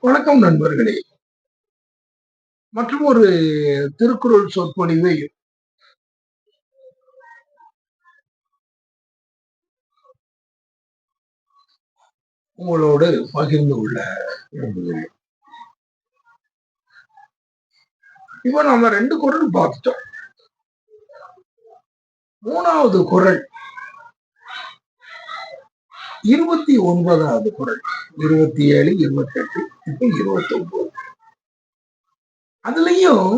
வணக்கம் நண்பர்களே. மற்றும் ஒரு திருக்குறள் சொற்பொழிவை உங்களோடு பகிர்ந்து கொள்ள விரும்புகிறேன். இப்ப நாம ரெண்டு குரல் பார்த்துட்டோம். மூணாவது குரல் இருபத்தி ஒன்பதாவது குரல் இருபத்தி ஏழு இருபத்தி எட்டு இப்ப இருபத்தி ஒன்பது அதுலயும்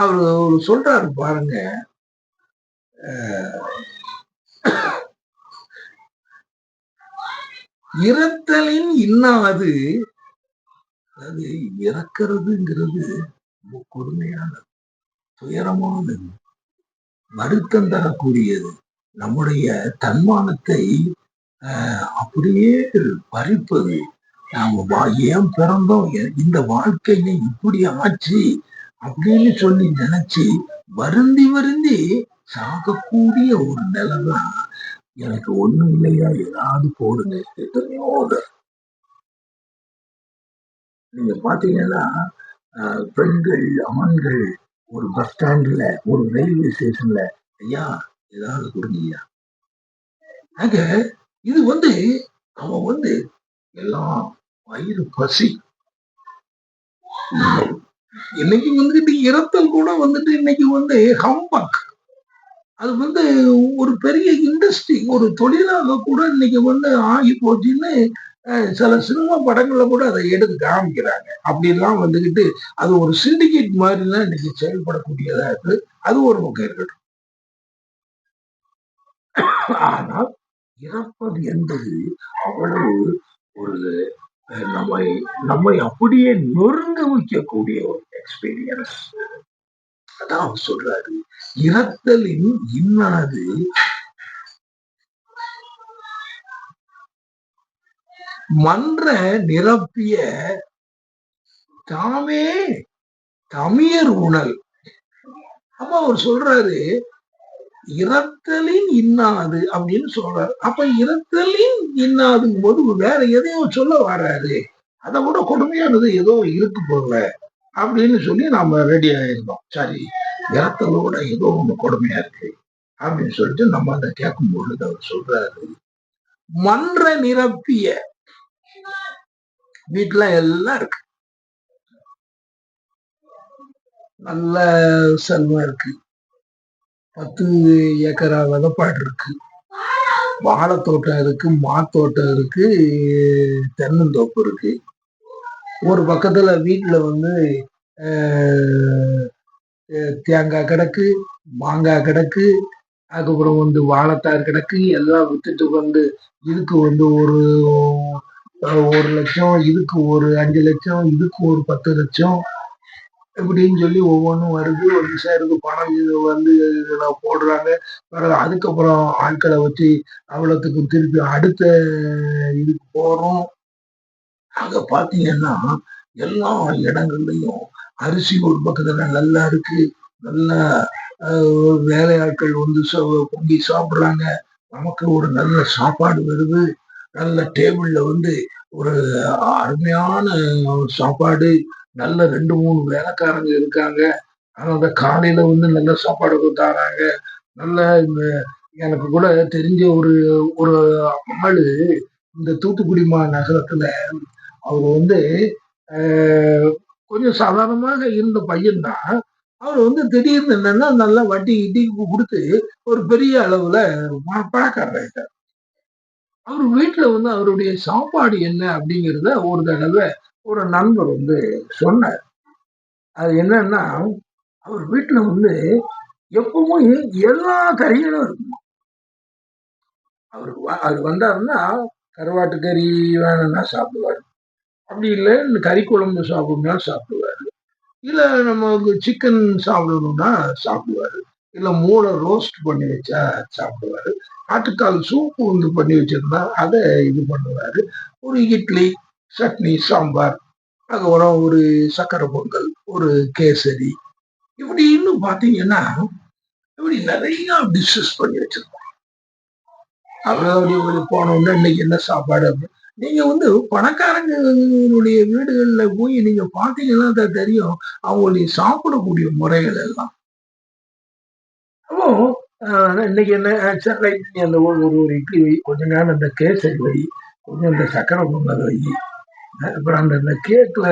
அவர் சொல்றாரு பாருங்க. இறத்தலின் இன்னாது அது இறக்கிறதுங்கிறது ரொம்ப கொடுமையானது துயரமானது வருத்தம் தரக்கூடியது. நம்முடைய தன்மானத்தை அப்படியே பறிப்பது. நாம ஏன் பிறந்தோம்? இந்த வாழ்க்கையை இப்படி ஆச்சு? அப்படின்னு சொல்லி நினைச்சு வருந்தி வருந்தி சாகக்கூடிய ஒரு நிலைமை. எனக்கு ஒண்ணும் இல்லையா? ஏதாவது போடுங்க. எத்தனையோ நீங்க பாத்தீங்கன்னா பெண்கள் ஆண்கள் ஒரு பஸ் ஸ்டாண்ட்ல ஒரு ரயில்வே ஸ்டேஷன்ல ஐயா ஏதாவது கொடுங்க ஆக இது வந்து அவன் வந்து எல்லாம் வயிறு பசி. இன்னைக்கு வந்துட்டு இறத்தல் கூட வந்துட்டு இன்னைக்கு வந்து ஹம்பக் அது வந்து ஒரு பெரிய இண்டஸ்ட்ரி ஒரு தொழிலாக கூட இன்னைக்கு வந்து ஆகி போச்சுன்னு சில சினிமா படங்கள்ல கூட அதை எடுத்து காமிக்கிறாங்க. அப்படிலாம் வந்துக்கிட்டு அது ஒரு சிண்டிகேட் மாதிரிலாம் இன்னைக்கு செயல்படக்கூடியதா இருக்கு. அது ஒரு பக்கம் இருக்கட்டும். ஆனால் இறப்பது என்பது அவ்வளவு ஒரு நம்மை நம்மை அப்படியே நொறுங்க வைக்கக்கூடிய ஒரு எக்ஸ்பீரியன்ஸ் அதான் அவர் சொல்றாரு. இறத்தலின் இன்னாது மன்ற நிரப்பிய தாமே தமியர் உணல். அப்ப அவர் சொல்றாரு இரத்தலின் இன்னாது அப்படின்னு சொல்றாரு. அப்ப இரத்தலின் இன்னாதுங்கும் போது வேற எதையோ சொல்ல வராது அதை விட கொடுமையானது ஏதோ இருக்கு போல அப்படின்னு சொல்லி நாம ரெடி ஆயிருந்தோம். சரி இரத்தலோட ஏதோ ஒண்ணு கொடுமையா இருக்கு அப்படின்னு சொல்லிட்டு நம்ம அதை கேட்கும் பொழுது அவர் சொல்றாரு மன்ற நிரப்பிய வீட்டுல எல்லாம் இருக்கு. நல்ல செல்வம் இருக்கு. பத்து ஏக்கரா விதப்பாடு இருக்கு. வாழைத்தோட்டம் இருக்கு மாத்தோட்டம் இருக்கு தென்னந்தோப்பு இருக்கு. ஒரு பக்கத்துல வீட்டுல வந்து தேங்காய் கிடக்கு மாங்காய் கிடக்கு அதுக்கப்புறம் வந்து வாழைத்தார் கிடக்கு எல்லாம் வித்துட்டு வந்து இதுக்கு வந்து ஒரு ஒரு லட்சம் இதுக்கு ஒரு அஞ்சு லட்சம் இதுக்கு ஒரு பத்து லட்சம் இப்படின்னு சொல்லி ஒவ்வொன்றும் வருது. ஒரு சேருக்கு பணம் இது வந்து போடுறாங்க. பிறகு அதுக்கப்புறம் ஆட்களை வச்சு அவ்வளோத்துக்கு திருப்பி அடுத்த இதுக்கு போகிறோம் அங்கே பார்த்தீங்கன்னா எல்லா இடங்கள்லையும் அரிசி ஒரு பக்கத்தில் நல்லா இருக்கு. நல்ல வேலையாட்கள் வந்து பொங்கி சாப்பிட்றாங்க. நமக்கு ஒரு நல்ல சாப்பாடு வருது. நல்ல டேபிள்ல வந்து ஒரு அருமையான சாப்பாடு. நல்ல ரெண்டு மூணு வேலைக்காரங்க இருக்காங்க. அந்த காலையில வந்து நல்ல சாப்பாடு கொடுத்தாராங்க நல்ல இந்த எனக்கு கூட தெரிஞ்ச ஒரு ஒரு ஆளு இந்த தூத்துக்குடி மா நகரத்துல அவர் வந்து கொஞ்சம் சாதாரணமாக இருந்த பையன்தான் அவர் வந்து திடீர்னு என்னன்னா நல்லா வட்டி இட்டி கொடுத்து ஒரு பெரிய அளவுல பணக்காரர் அவர் வீட்டுல வந்து அவருடைய சாப்பாடு என்ன அப்படிங்கிறத ஒரு தடவை ஒரு நண்பர் வந்து சொன்னார். அது என்னன்னா அவர் வீட்டுல வந்து எப்பவும் எல்லா கறிகளும் இருக்கும். அவர் அது வந்தாருன்னா கருவாட்டு கறி வேணும்னா சாப்பிடுவார். அப்படி இல்லை இந்த கறி குழம்பு சாப்பிடணும்னா சாப்பிடுவாரு. இல்லை நமக்கு சிக்கன் சாப்பிடணும்னா சாப்பிடுவாரு. இல்லை மூளை ரோஸ்ட் பண்ணி வச்சா சாப்பிடுவாரு. ஆட்டுக்கால் சூப்பு வந்து பண்ணி வச்சிருந்தா அதை இது பண்ணுவாரு. ஒரு இட்லி சட்னி சாம்பார் அதுக்கப்புறம் ஒரு சக்கரை பொங்கல் ஒரு கேசரி. இப்படின்னு பார்த்தீங்கன்னா இப்படி நிறைய டிஷ்ஷஸ் பண்ணி வச்சிருக்கோம் அவர் போன உடனே இன்னைக்கு என்ன சாப்பாடு நீங்க வந்து பணக்காரங்களுடைய வீடுகள்ல போய் நீங்க பாத்தீங்கன்னா தான் தெரியும் அவங்களுடைய சாப்பிடக்கூடிய முறைகள் எல்லாம். அப்போ ஆஹ் இன்னைக்கு என்ன ஆஹ் நீ அந்த ஒரு ஒரு ஒரு இட்லி வை கொஞ்ச நேரம் அந்த கேசரி வை கொஞ்சம் அந்த சக்கரை பொங்கல் வை அப்புறம் அந்த இந்த கேக்ல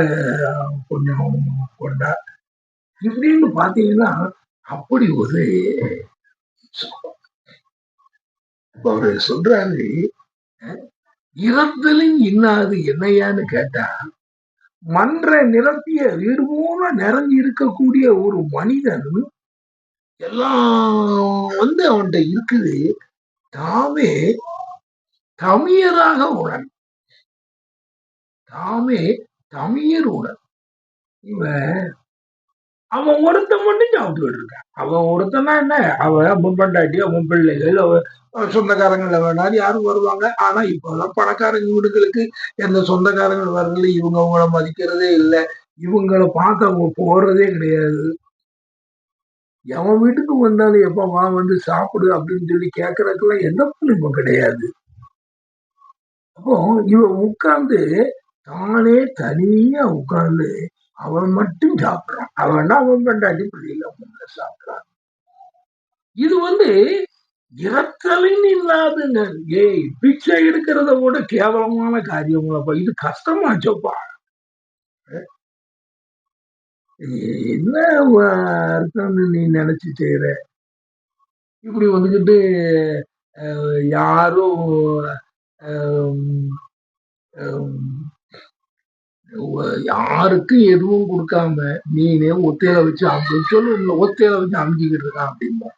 கொஞ்சம் கொண்டா இப்படின்னு பாத்தீங்கன்னா அப்படி ஒரு அவரு சொல்றாரு இறந்தலும் இன்னாது என்னையான்னு கேட்டா மன்ற நிரப்பிய வீடு போல நிறைஞ்சு இருக்கக்கூடிய ஒரு மனிதன் எல்லாம் வந்து அவன்கிட்ட இருக்குது. தாமே தமியராக உணர் தாமே தமியர் உணர் இவன் அவன் ஒருத்தன் மட்டும் சாப்பிட்டுக்கிட்டு இருக்கான் அவன் ஒருத்தனா என்ன? அவன் அவன் பண்டாட்டி அவன் பிள்ளைகள் அவன் சொந்தக்காரங்களை சொந்தக்காரங்கள வேணாலும் யாரும் வருவாங்க. ஆனா இப்பெல்லாம் பணக்காரங்க வீடுகளுக்கு எந்த சொந்தக்காரங்கள் வரல. இவங்க அவங்கள மதிக்கிறதே இல்லை. இவங்களை பார்த்து அவங்க போடுறதே கிடையாது. எவன் வீட்டுக்கு வந்தாலும் எப்ப வா வந்து சாப்பிடு அப்படின்னு சொல்லி கேட்கறதுக்கெல்லாம் எந்த புண்ணியமும் கிடையாது. அப்போ இவன் உட்கார்ந்து தானே தனியா உட்கார்ந்து அவன் மட்டும் சாப்பிடுறான். அவன் அவன் பண்டாட்டி பிள்ளையில அவங்க சாப்பிடுறான். இது வந்து இறத்தலின் இல்லாத ஏய் பிச்சை எடுக்கிறத விட கேவலமான காரியங்களப்பா இது கஷ்டமாச்சோப்பா என்ன அர்த்தம்னு நீ நினைச்சு செய்யற இப்படி வந்துக்கிட்டு அஹ், யாரும் யாருக்கும் எதுவும் கொடுக்காம நீனே ஒத்தையில வச்சு அமுச்சு சொல்லு ஒத்தையில வச்சு அமுக்கிக்கிட்டு இருக்கான் அப்படின்பா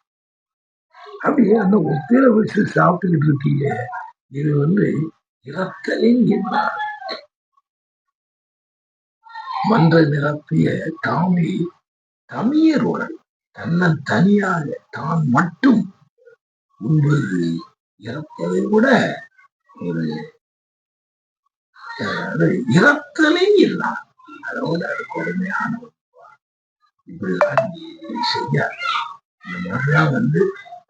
அப்படியே அந்த ஒத்தையில வச்சு சாப்பிட்டுக்கிட்டு இருக்கீங்க இது வந்து இறத்தலின் என்ன மன்ற நிரப்பிய தாமே தமியருடன் தன்னை தனியாக தான் மட்டும் உண்பது இறப்பதை விட ஒரு இறத்தலே இல்லை. அதோட அது கொடுமையான ஒரு இப்படிலாம் நீ இந்த மாதிரிலாம் வந்து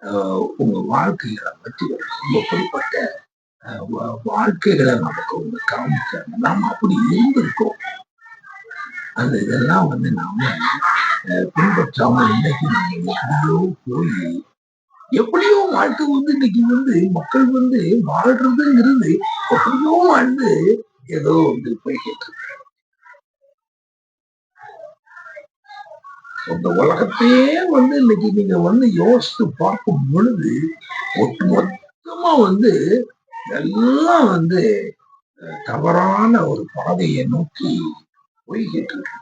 ஆஹ், உங்க வாழ்க்கைகளை பற்றி ரொம்ப குறிப்பிட்ட வா- வாழ்க்கைகளை நமக்கு வந்து காமிக்க நாம் அப்படி இருந்திருக்கோம். அந்த இதெல்லாம் வந்து நாம பின்பற்றாம இன்னைக்கு நம்ம எப்படியோ போய் எப்படியோ வாழ்க்கை வந்து இன்னைக்கு வந்து மக்கள் வந்து வாழ்றதுங்கிறது எப்படியோ வாழ்ந்து ஏதோ வந்து போய்கிட்டு இந்த உலகத்தையே வந்து இன்னைக்கு நீங்க வந்து யோசித்து பார்க்கும் பொழுது ஒட்டு மொத்தமா வந்து எல்லாம் வந்து அஹ், தவறான ஒரு பாதையை நோக்கி போய்கிட்டு இருக்கு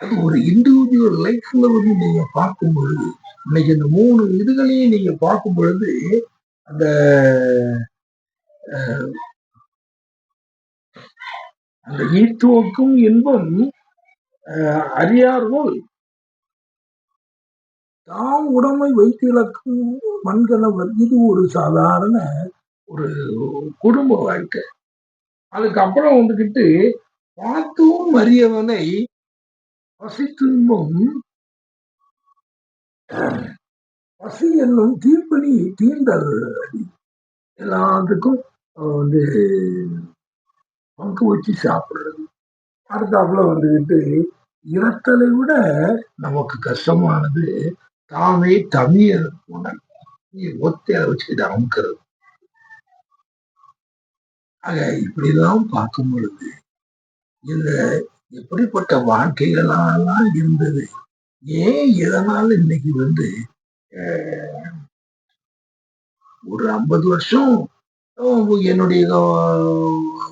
அது ஒரு இண்டிவிஜுவல் லைஃப்ல வந்து நீங்க பார்க்கும் பொழுது இன்னைக்கு இந்த மூணு இதுகளையும் நீங்க பார்க்கும் பொழுது அந்த அந்த ஈத்துவக்கும் இன்பம் அஹ், அறியார்கள். தாம் உடமை வைத்திலக்கும் மண்கணவர். இது ஒரு சாதாரண ஒரு குடும்ப வாழ்க்கை. அதுக்கப்புறம் வந்துகிட்டு பார்த்தும் அறியவனை பசித்துன்பம். பசி என்னும் தீப்பணி தீண்டல். அடி எல்லாத்துக்கும் வந்து பங்கு வச்சு சாப்பிடுறது. அடுத்தாப்புல வந்துக்கிட்டு இறத்தலை விட நமக்கு கஷ்டமானது தாமே தமிழர் உணர் ஒத்தையில வச்சுக்கிட்டு அமுக்கிறது. ஆக இப்படிலாம் பார்க்கும் பொழுது இந்த எப்படிப்பட்ட வாழ்க்கைகளெல்லாம் இருந்தது? ஏன் எதனால இன்னைக்கு வந்து அஹ், ஒரு ஐம்பது வருஷம் என்னுடைய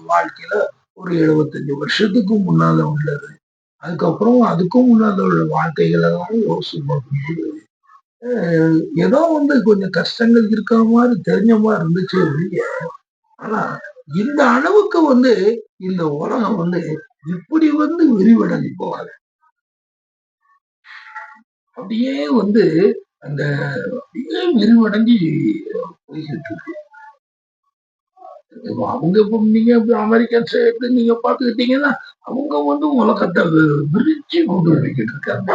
வாழ்க்கையில ஒரு எழுபத்தஞ்சு வருஷத்துக்கு முன்னால உள்ளது. அதுக்கப்புறம் அதுக்கும் முன்னால உள்ள வாழ்க்கைகளை தான் யோசிச்சு பார்க்கும்போது அஹ், ஏதோ வந்து கொஞ்சம் கஷ்டங்கள் இருக்கிற மாதிரி தெரிஞ்ச மாதிரி இருந்துச்சு ஒழிய ஆனா இந்த அளவுக்கு வந்து இந்த உலகம் வந்து இப்படி வந்து விரிவடைஞ்சு போகாது. அப்படியே வந்து அந்த அப்படியே விரிவடைஞ்சு போய்கிட்டு இருக்கு. அவங்க இப்ப நீங்க அமெரிக்கன்ஸ் எப்படி நீங்க பாத்துக்கிட்டீங்கன்னா அவங்க வந்து உலகத்தை வி- விரிச்சு கொண்டு வந்துக்கிட்டு இருக்காங்க.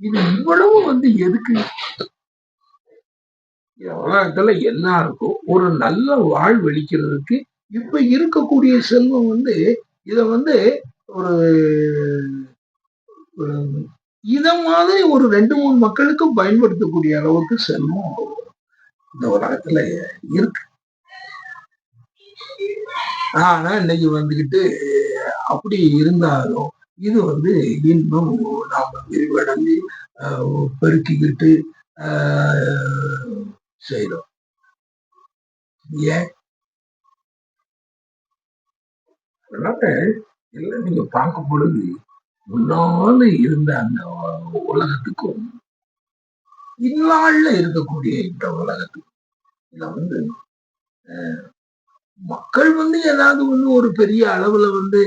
இது இவ்வளவு வந்து எதுக்கு? இந்த உலகத்துல எல்லாருக்கும் ஒரு நல்ல வாழ்வளிக்கிறதுக்கு இப்ப இருக்கக்கூடிய செல்வம் வந்து இத வந்து ஒரு இத மாதிரி ஒரு ரெண்டு மூணு மக்களுக்கும் பயன்படுத்தக்கூடிய அளவுக்கு செல்வம் இந்த உலகத்துல இருக்கு. ஆனா இன்னைக்கு வந்துகிட்டு அப்படி இருந்தாலும் இது வந்து இன்னும் நாம விரிவடைஞ்சு பெருக்கிக்கிட்டு ஆஹ் ஏன்? அதனால நீங்க பார்க்கும் பொழுது முன்னால இருந்த அந்த உலகத்துக்கும் இந்நாள்ல இருக்கக்கூடிய இந்த உலகத்துக்கும் இத வந்து அஹ், மக்கள் வந்து ஏதாவது வந்து ஒரு பெரிய அளவுல வந்து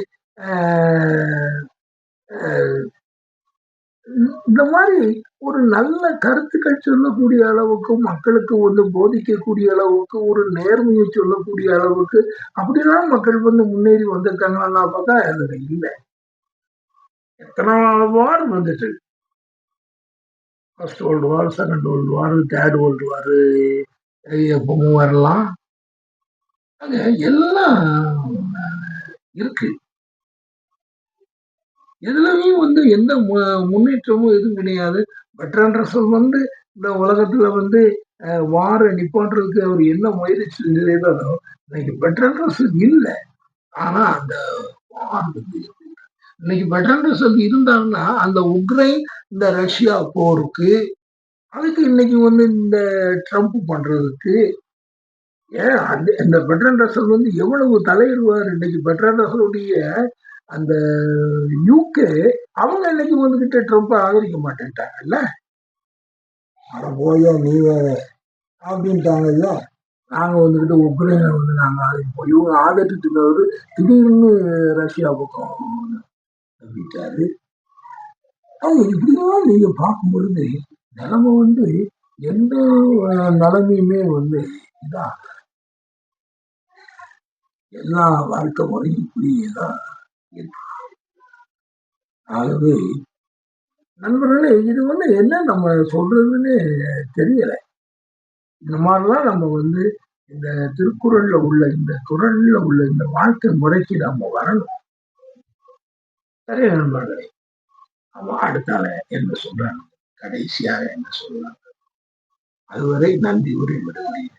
இந்த மாதிரி ஒரு நல்ல கருத்துக்கள் சொல்லக்கூடிய அளவுக்கு மக்களுக்கு வந்து போதிக்கக்கூடிய அளவுக்கு ஒரு நேர்மையை சொல்லக்கூடிய அளவுக்கு அப்படிலாம் மக்கள் வந்து முன்னேறி வந்திருக்காங்கன்னா பார்த்தா அது இல்லை. எத்தனை வார் வந்துட்டு first world war second world war third world war எப்பவும் வரலாம். எல்லாம் இருக்கு. எதுலயும் வந்து எந்த மு- முன்னேற்றமும் எதுவும் கிடையாது. பெட்ரன் ரசல் வந்து இந்த உலகத்துல வந்து வார நிப்பாட்டுறதுக்கு அவர் என்ன முயற்சி செய்தாரோ இன்னைக்கு பெட்ரன் ரசல் இல்லை. ஆனா அந்த வார் வந்து இன்னைக்கு பெட்ரன் ரசல் இருந்தாங்கன்னா அந்த உக்ரைன் இந்த ரஷ்யா போருக்கு அதுக்கு இன்னைக்கு வந்து இந்த ட்ரம்ப் பண்றதுக்கு ஏன் அந்த இந்த பெட்ரன் ரசல் வந்து எவ்வளவு தலையிடுவார் இன்னைக்கு? பெட்ரன் ரசலுடைய அந்த யூகே அவங்க இன்னைக்கு வந்துகிட்டு ட்ரம்ப் ஆதரிக்க மாட்டேன்ட்டாங்கல்ல? அட போயா நீ வேற. அப்படின்ட்டாங்கல்ல நாங்க வந்துகிட்டு உக்ரைனை வந்து நாங்க ஆதரிப்போம். இவங்க ஆதரிச்சுட்டு இருந்தவர் திடீர்னு ரஷ்யா பக்கம் அப்படின்ட்டாரு. அவங்க இப்படிலாம் நீங்க பார்க்கும் பொழுது நிலைமை வந்து எந்த நிலைமையுமே வந்து இதான் எல்லா வாழ்க்கை முறையும் இப்படியே தான் இருக்கு. ஆகவே நண்பர்களே இது வந்து என்ன நம்ம சொல்றதுன்னு தெரியல. இந்த மாதிரிலாம் நம்ம வந்து இந்த திருக்குறள்ல உள்ள இந்த குரல்ல உள்ள இந்த வாழ்க்கை முறைக்கு நம்ம வரணும். சரி நண்பர்களே? அவன் அடுத்தால என்ன சொல்றாங்க? கடைசியாக என்ன சொல்றாங்க? அதுவரை நன்றி உரை விடுகிறேன்